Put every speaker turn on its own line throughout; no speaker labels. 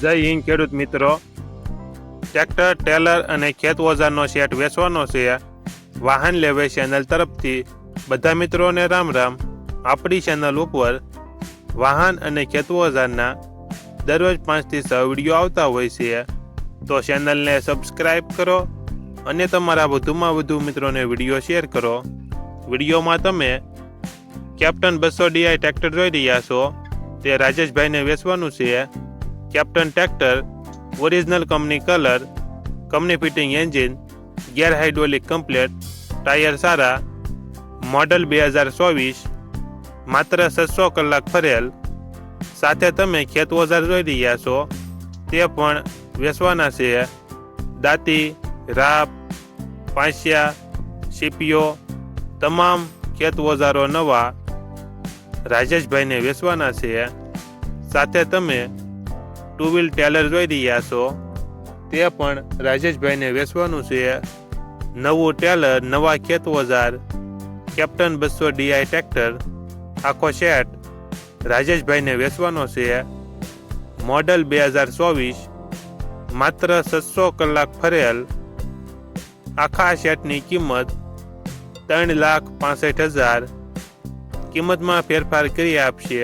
જય હિન્દ, ખેડૂત મિત્રો. ટ્રેક્ટર ટેલર અને ખેત ઓજારનો સેટ વેચવાનો છે. વાહન લેવે ચેનલ તરફથી. બધા મિત્રોને રામ રામ. આપણી ચેનલ ઉપર વાહન અને ખેત ઓજારના દરરોજ પાંચથી છ વીડિયો આવતા હોય છે. તો ચેનલને સબસ્ક્રાઈબ કરો અને તમારા વધુમાં વધુ મિત્રોને વીડિયો શેર કરો. વિડીયોમાં તમે કેપ્ટન બસો ડીઆઈ ટ્રેક્ટર જોઈ રહ્યા છો. તે રાજેશભાઈને વેચવાનું છે. Captain tractor original company colour, company fitting engine, gear hydraulic complete, tyre સારા, મોડલ બે હજાર ચોવીસ, માત્ર છસો કલાક ફરેલ. સાથે તમે ખેત ઓઝાર જોઈ રહ્યા છો, તે પણ વેચવાના છે. દાંતી, રાપ પાંસિયા સીપીઓ, તમામ ખેત ઓઝારો નવા. રાજેશભાઈને વેચવાના છે. સાથે તમે ટુ વ્હીલ ટેલર જોઈ રહ્યા છો. તે પણ રાજેશભાઈને વેચવાનું છે. નવું ટેલર નવા ખેત ઓજાર કેપ્ટન બસો ડીઆઈ ટ્રેક્ટર, આખો સેટ રાજેશભાઈને વેચવાનો છે. મોડલ બે હજાર ચોવીસ, માત્ર છસો કલાક ફરેલ. આખા સેટની કિંમત ત્રણ લાખ પાસઠ હજાર. કિંમતમાં ફેરફાર કરી આપશે.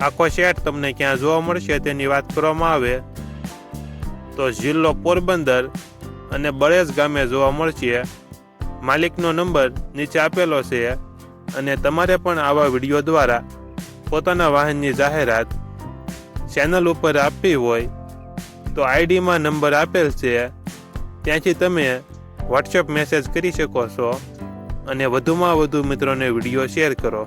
આખો સેટ તમને ક્યાં જોવા મળશે તેની વાત કરવામાં આવે. તો જિલ્લો પોરબંદર અને બળેજ ગામે જોવા મળશે. માલિકનો નંબર નીચે આપેલો છે અને તમારે પણ આવા વીડિયો દ્વારા પોતાના વાહનની જાહેરાત ચેનલ ઉપર આપવી હોય તો આઈડીમાં નંબર આપેલ છે. ત્યાંથી તમે વોટ્સએપ મેસેજ કરી શકો છો અને વધુમાં વધુ મિત્રોને વીડિયો શેર કરો.